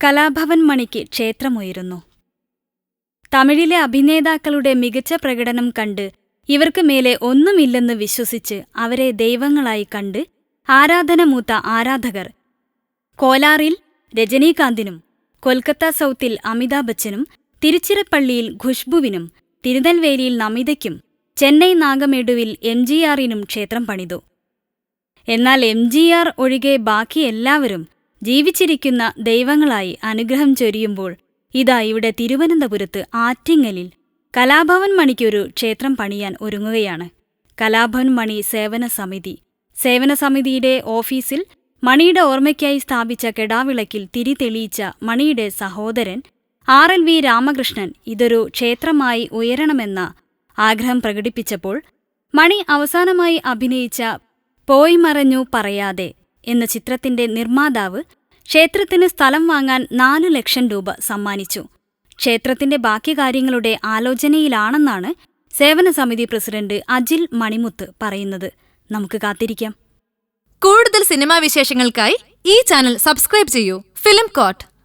കലാഭവൻ മണിക്ക് ക്ഷേത്രമുയരുന്നു. തമിഴിലെ അഭിനേതാക്കളുടെ മികച്ച പ്രകടനം കണ്ട് ഇവർക്ക് മേലെ ഒന്നുമില്ലെന്ന് വിശ്വസിച്ച് അവരെ ദൈവങ്ങളായി കണ്ട് ആരാധനമൂത്ത ആരാധകർ കോലാറിൽ രജനീകാന്തിനും കൊൽക്കത്ത സൗത്തിൽ അമിതാഭ് ബച്ചനും തിരുച്ചിറപ്പള്ളിയിൽ ഖുഷ്ബുവിനും തിരുനെൽവേലിയിൽ നമിതയ്ക്കും ചെന്നൈ നാഗമേടുവിൽ എം ജി ആറിനും ക്ഷേത്രം പണിതു. എന്നാൽ എം ജി ആർ ഒഴികെ ബാക്കി എല്ലാവരും ജീവിച്ചിരിക്കുന്ന ദൈവങ്ങളായി അനുഗ്രഹം ചൊരിയുമ്പോൾ ഇതാ ഇവിടെ തിരുവനന്തപുരത്ത് ആറ്റിങ്ങലിൽ കലാഭവൻ മണിക്കൊരു ക്ഷേത്രം പണിയാൻ ഒരുങ്ങുകയാണ്. കലാഭവൻ മണി സേവന സമിതി. സേവന സമിതിയുടെ ഓഫീസിൽ മണിയുടെ ഓർമ്മയ്ക്കായി സ്ഥാപിച്ച കെടാവിളക്കിൽ തിരി തെളിയിച്ച മണിയുടെ സഹോദരൻ ആർ എൽ വി രാമകൃഷ്ണൻ ഇതൊരു ക്ഷേത്രമായി ഉയരണമെന്ന ആഗ്രഹം പ്രകടിപ്പിച്ചപ്പോൾ മണി അവസാനമായി അഭിനയിച്ച പോയി മറഞ്ഞു പറയാതെ എന്ന ചിത്രത്തിന്റെ നിർമ്മാതാവ് ക്ഷേത്രത്തിന് സ്ഥലം വാങ്ങാൻ നാലു ലക്ഷം രൂപ സമ്മാനിച്ചു. ക്ഷേത്രത്തിന്റെ ബാക്കി കാര്യങ്ങളുടെ ആലോചനയിലാണെന്നാണ് സേവന സമിതി പ്രസിഡന്റ് അജിൽ മണിമുത്ത് പറയുന്നത്. നമുക്ക് കാത്തിരിക്കാം. കൂടുതൽ സിനിമാ വിശേഷങ്ങൾക്കായി ഈ ചാനൽ സബ്സ്ക്രൈബ് ചെയ്യൂ. Film court.